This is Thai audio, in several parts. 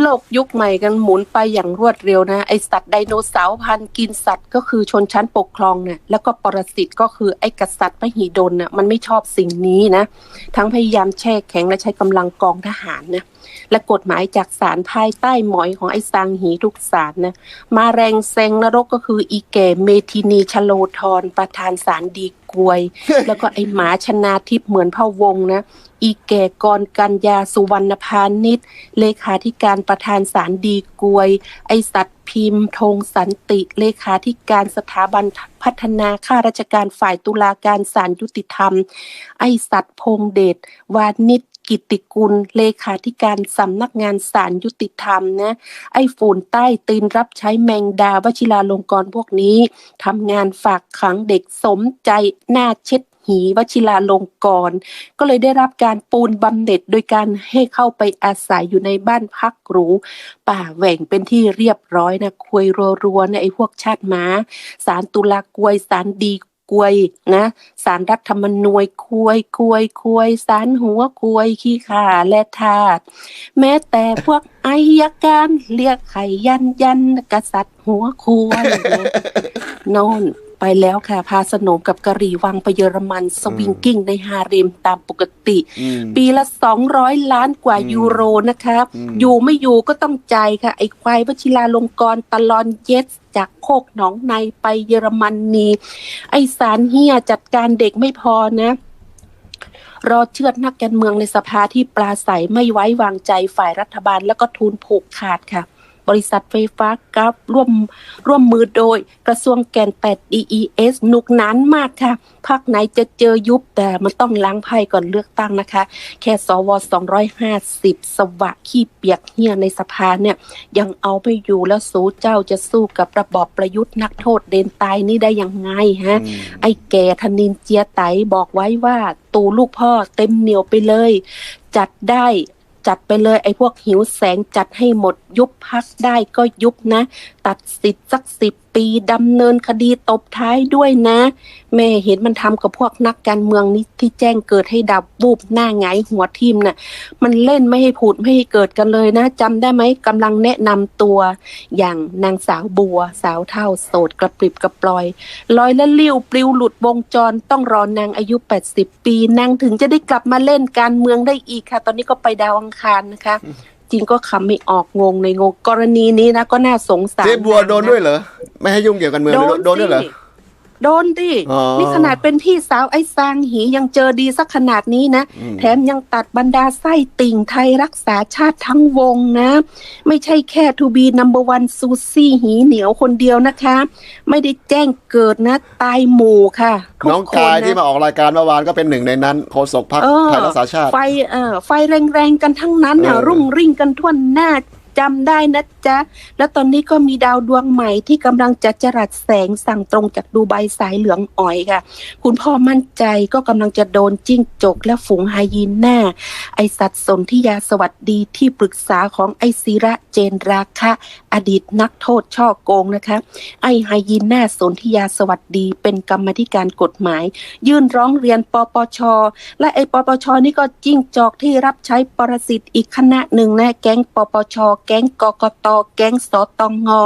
โลกยุคใหม่กันหมุนไปอย่างรวดเร็วนะไอสัตว์ไดโนเสาร์พันกินสัตว์ก็คือชนชั้นปกครองเนี่ยแล้วก็ปรสิตก็คือไอกษัตริย์มหิดลน่ะมันไม่ชอบสิ่งนี้นะ ทั้งพยายามแช่แข็งและใช้กำลังกองทหารนะ และกฎหมายจากศาลภายใต้หมอยของไอ้ซางหีทุกศาลนะมาแรงแซงนรกก็คืออีแก่เมทินีชโลธรประธานศาลดีกวย แล้วก็ไอ้หมาชนาทิพย์เหมือนพะวงนะอีแก่กรกัญญาสุวรรณพานิชเลขาธิการประธานศาลดีกวย ไอสัตว์พิมพ์ธงสันติ เลขาธิการสถาบันพัฒนาข้าราชการฝ่ายตุลาการศาลยุติธรรม ไอสัตว์พงเดชวานิช กิติกุล เลขาธิการสำนักงานศาลยุติธรรมนะไอ้ฝุ่นใต้ตีนรับใช้แมงดาวชิราลงกรพวกนี้ทำงานฝากขังเด็กสมใจหน้าเช็ดหีวชิราลงกร ก็เลยได้รับการปูนบำเหน็จโดยการให้เข้าไปอาศัยอยู่ในบ้านพักหรู ป่าแหว่งเป็นที่เรียบร้อยนะคุยรัวๆนะไอ้พวกชาติม้าสารตุลากวยสารดี กวยนะสารรัฐธรรมนูญควยควยควยสารหัวควยขี้ขาและทาสแม้แต่พวกอายการเรียกไขยันยันกษัตริย์หัวควยนะโนอน ไปแล้วค่ะ พาสนมกับกะหรี่วังไปเยอรมันสวิงกิ้งในฮาเร็มตามปกติอืมปีละสองร้อยล้านกว่าอืมยูโรนะคะอืมอยู่ไม่อยู่ก็ต้องใจายค่ะ ไอ้ควายวชิราลงกรณ์ตลอนเย็ดจากโคกหนองในไปเยอรมันนี ไอ้สารเฮียจัดการเด็กไม่พอนะรอเชือดนักการเมืองในสภาที่ปลาใสไม่ไว้วางใจฝ่ายรัฐบาลแล้วก็ทุนผูกขาดค่ะ บริษัทไฟฟ้ากับร่วมร่วมมือโดยกระทรวงแกนแปด DES หนุกหนานมากค่ะภาคไหนจะเจอยุบแต่มันต้องล้างไพ่ก่อนเลือกตั้งนะคะ แค่สว250 สวะขี้เปียกเฮียในสภาเนี่ย ยังเอาไม่อยู่แล้วสู้เจ้าจะสู้กับระบอบประยุทธ์นักโทษเดนตายนี่ได้ยังไงฮะอืมไอ้แก่ธนินเจียไตบอกไว้ว่าตูลูกพ่อเต็มเหนียวไปเลย จัดได้ จัดไปเลยไอ้พวกหิวแสงจัดให้หมดยุบพักได้ก็ยุบนะ ตัดสิทธิ์สักสิบปีดำเนินคดีตบท้ายด้วยนะ แม่เห็นมันทำกับพวกนักการเมืองนี่ที่แจ้งเกิดให้ดับบูบหน้าหงหัวทิมน่ะ มันเล่นไม่ให้ผุดไม่ให้เกิดกันเลยนะจำได้ไหมกำลังแนะนำตัว อย่างนางสาวบัว สาวเท่าโสดกระปริบกระปลอยลอยและลิ้วปลิวหลุดวงจรต้องรอนางอายุ 80 ปีนางถึงจะได้กลับมาเล่นการเมืองได้อีกค่ะ ตอนนี้ก็ไปดาวอังคารนะคะ จริงก็คำไม่ออกงงในงงกรณีนี้นะก็น่าสงสารเจ๊บัวโดนด้วยเหรอไม่ให้ยุ่งเกี่ยวกับการเมืองโดเลยนโดนด้วยเหรอสิ โดนดิอ๋อนี่ขนาดเป็นพี่สาวไอ้ซางหียังเจอดีสักขนาดนี้นะอืมแถมยังตัดบรรดาไส้ติ่งไทยรักษาชาติทั้งวงนะ ไม่ใช่แค่ทูบีนัมเบอร์วันซูซี่หีเหนียวคนเดียวนะคะ ไม่ได้แจ้งเกิดนะ ตายหมู่ค่ะทุน้องคนกายนะที่มาออกรายการเมื่อวานก็เป็นหนึ่งในนั้นโฆษกพรรคเออไทยรักษาชาติ ไฟเอ่อไฟแรงๆกันทั้งนั้นน่ะเออรุ่งริ่งกันทั่วหน้า จำได้นะจ๊ะ แล้วตอนนี้ก็มีดาวดวงใหม่ที่กำลังจะจรัสแสงสั่งตรงจากดูไบสายเหลืองอ่อยค่ะ คุณพ่อมั่นใจก็กำลังจะโดนจิ้งจกและฝูงไฮยีน่าไอสัตว์สนที่ยาสวัสดีที่ปรึกษาของไอศิระเจนราคะ อดีตนักโทษช่อโกงนะคะ ไอไฮยีน่าสนที่ยาสวัสดีเป็นกรรมธิการกฎหมาย ยื่นร้องเรียนปปช และไอปปชนี่ก็จิ้งจอกที่รับใช้ปรสิตอีกคณะหนึ่งนะแก๊งปปชแก๊งกกตแก๊งสตองงอ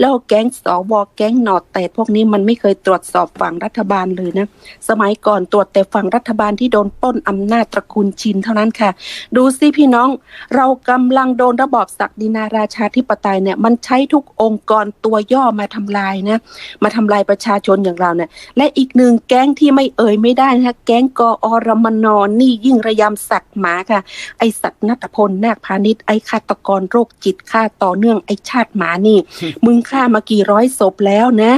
แล้วแก๊งสวแก๊งหนอดแต่พวกนี้มันไม่เคยตรวจสอบฝั่งรัฐบาลเลยนะ สมัยก่อนตรวจแต่ฝั่งรัฐบาลที่โดนป้นอำนาจตระกูลชินเท่านั้นค่ะ ดูสิพี่น้องเรากำลังโดนระบอบศักดินาราชาธิปไตยเนี่ยมันใช้ทุกองค์กรตัวย่อมาทำลายนะมาทำลายประชาชนอย่างเราเนี่ยและอีกหนึ่งแก๊งที่ไม่เอ่ยไม่ได้นะคะแก๊งกอรมนนี่ยิ่งระยำสัตว์หมาค่ะ ไอสัตว์นัตพลนาคพาณิชย์ไอฆาตกรโรคจิตฆ่าต่อเนื่องไอชาติหมานี่ มึงฆ่ามากี่ร้อยศพแล้วนะ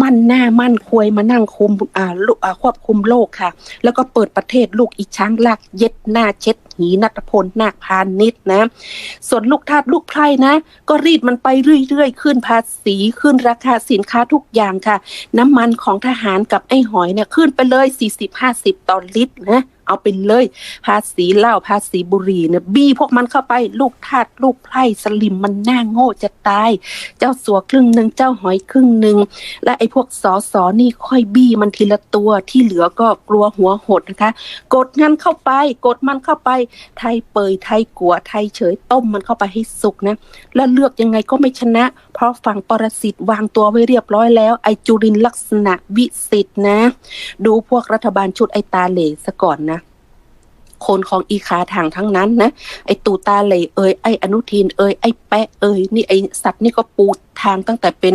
มันหน้ามั่นควยมานั่งคุมอ่าลูกอ่าควบคุมโลกค่ะ แล้วก็เปิดประเทศลูกอีช้างลากเย็ดหน้าเช็ดหีนัตพลนาคพาณิชย์นะ ส่วนลูกทาสลูกไพร่นะ ก็รีดมันไปเรื่อยๆ ขึ้นภาษีขึ้นราคาสินค้าทุกอย่างค่ะ น้ำมันของทหารกับไอ้หอยเนี่ยขึ้นไปเลย 40-50ต่อลิตรนะ เอาไปเลย ภาษีเหล้าภาษีบุหรี่เนี่ยบี้พวกมันเข้าไปลูกทาสลูกไพร่สลิมมันหน้าโง่จะตาย เจ้าสัวครึ่งหนึ่งเจ้าหอยครึ่งหนึ่งและไอ้พวกสอสอนี่ค่อยบี้มันทีละตัวที่เหลือก็กลัวหัวหดนะคะ กดงันเข้าไป กดมันเข้าไป ไทยเปยไทยกัวไทยเฉยต้มมันเข้าไปให้สุกนะแล้วเลือกยังไงก็ไม่ชนะ เพราะฝั่งปรสิตวางตัวไว้เรียบร้อยแล้ว ไอจุรินลักษณะวิสิทธ์นะ ดูพวกรัฐบาลชุดไอตาเหล่ซะก่อนนะ คนของอีขาทางทั้งนั้นนะไอตูตาเหล่เอ้ยไออนุทินเอ้ยไอแปะเอ้ยนี่ไอสัตว์นี่ก็ปูด ทางตั้งแต่เป็น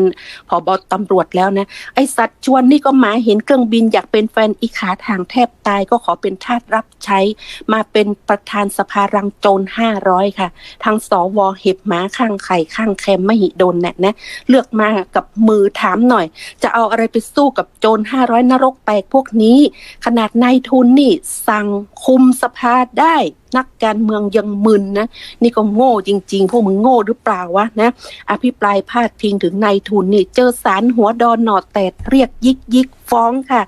ผอบอตำรวจแล้วนะ ไอสัตว์ชวนนี่ก็มาเห็นเครื่องบินอยากเป็นแฟนอีขาทางแทบตายก็ขอเป็นทาสรับใช้ มาเป็นประธานสภารังโจรห้าร้อยค่ะ ทางสวเห็บหมาข้างไข่ข้างแคมไม่หิดนเนี่ยนะเลือกมากับมือถามหน่อย จะเอาอะไรไปสู้กับโจรห้าร้อยนรกแตกพวกนี้ ขนาดนายทุนนี่สั่งคุมสภาได้ นักการเมืองยังมึนนะนี่ก็โง่จริง ๆ พวกมึงโง่หรือเปล่าวะนะ อภิปรายพาดพิงถึงนายทุนนี่เจอสารหัวดอนหนอแตดเรียกยิกยิกฟ้องค่ะ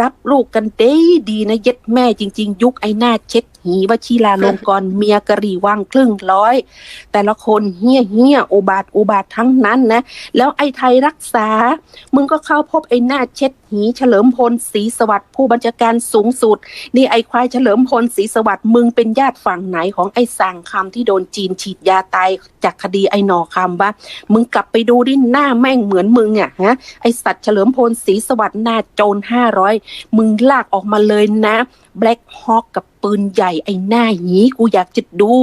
รับลูกกันเด้ดีนะเย็ดแม่จริง ๆ ยุคไอ้หน้าเช็ด หีวชิลาลงกรเมียกะรีว่างครึ่งร้อย แต่ละคนเฮี้ยเฮี้ยอุบาทอุบาททั้งนั้นนะ แล้วไอ้ไทยรักษา มึงก็เข้าพบไอ้หน้าเช็ดหีเฉลิมพลศรีสวัสดิ์ผู้บัญชาการสูงสุด นี่ไอ้ควายเฉลิมพลศรีสวัสดิ์มึงเป็นญาติฝั่งไหนของไอ้สั่งคำที่โดนจีนฉีดยาตายจากคดีไอ้หนอคำวะมึงกลับไปดูดิหน้าแม่งเหมือนมึงอะฮะไอ้สัตว์เฉลิมพลศรีสวัสดิ์หน้าโจรห้าร้อยมึงลากออกมาเลยนะแบล็คฮอ k กับ ปืนใหญ่ไอ้หน้าหีกูอยากจะดู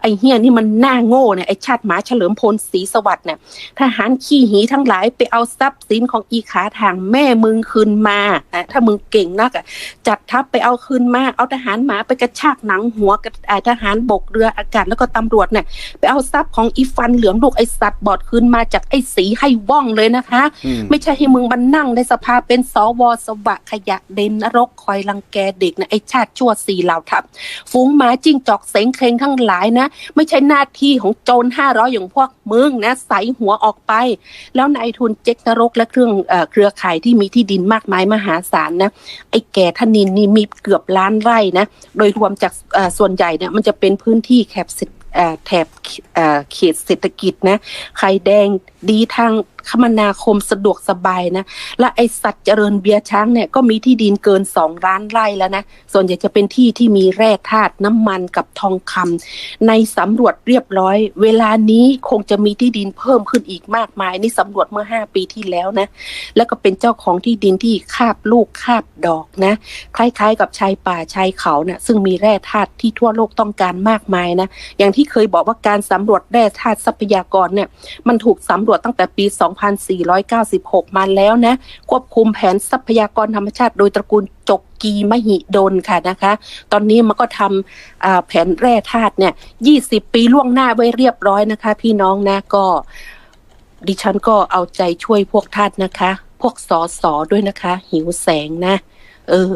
ไอ้เฮียนี่มันหน้าโง่เนี่ยไอ้ชาติหมาเฉลิมพลศรีสวัสดิ์เนี่ยทหารขี้หีทั้งหลายไปเอาทรัพย์สินของอีขาทางแม่มึงคืนมาอะถ้ามึงเก่งนักอะจัดทัพไปเอาคืนมาเอาทหารหมาไปกระชากหนังหัวกับอ่าทหารบกเรืออากาศแล้วก็ตำรวจเนี่ยไปเอาทรัพย์ของอีฟันเหลืองลูกไอ้สัตว์บอดคืนมาจากไอ้สีให้ว่องเลยนะคะอืมไม่ใช่ให้มึงมานั่งในสภาเป็นสวสวะขยะเด่นนรกคอยรังแกเด็กนะไอชาติชั่วสี่เหล่าทัพฝูงหมาจิ้งจอกเสงเครงทั้งหลายนะ ไม่ใช่หน้าที่ของโจรห้าร้อยอย่างพวกมึงนะใสหัวออกไป แล้วนายทุนเจ๊กนรกและเครื่องเอเครือข่ายที่มีที่ดินมากมายมหาศาลนะไอ้แก่ธนินนี่มีเกือบล้านไร่นะโดยรวมจากส่วนใหญ่เนี่ยมันจะเป็นพื้นที่แคบเศรษฐเอ่อแถบเอ่อเขตเศรษฐกิจนะไข่แดงดีทาง คมนาคมสะดวกสบายนะ และไอสัตว์เจริญเบียช้างเนี่ยก็มีที่ดินเกินสองล้านไร่แล้วนะ ส่วนใหญ่จะเป็นที่ที่มีแร่ธาตุน้ำมันกับทองคำในสำรวจเรียบร้อย เวลานี้คงจะมีที่ดินเพิ่มขึ้นอีกมากมาย นี่สำรวจเมื่อ5ปีที่แล้วนะ แล้วก็เป็นเจ้าของที่ดินที่คาบลูกคาบดอกนะ คล้ายๆ กับชายป่าชายเขาเนะ่ะซึ่งมีแร่ธาตุที่ทั่วโลกต้องการมากมายนะ อย่างที่เคยบอกว่าการสำรวจแร่ธาตุทรัพยากรเนี่ยมันถูกสำรวจตั้งแต่ปี2496 มาแล้วนะ ควบคุมแผนทรัพยากรธรรมชาติโดยตระกูลจกกีมหิดลค่ะนะคะ ตอนนี้มันก็ทำแผนแร่ธาตุเนี่ย20 ปีล่วงหน้าไว้เรียบร้อยนะคะ พี่น้องนะก็ดิฉันก็เอาใจช่วยพวกท่านนะคะ พวกสอสอด้วยนะคะ หิวแสงนะ เออ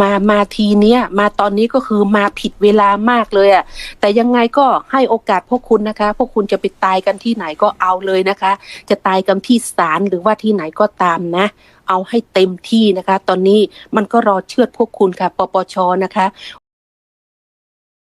มามาทีเนี้ยมาตอนนี้ก็คือมาผิดเวลามากเลยอะ่ะแต่ยังไงก็ให้โอกาสพวกคุณนะคะ พวกคุณจะไปตายกันที่ไหนก็เอาเลยนะคะ จะตายกันที่ศาลหรือว่าที่ไหนก็ตามนะ เอาให้เต็มที่นะคะ ตอนนี้มันก็รอเชือดพวกคุณค่ะปปชนะคะ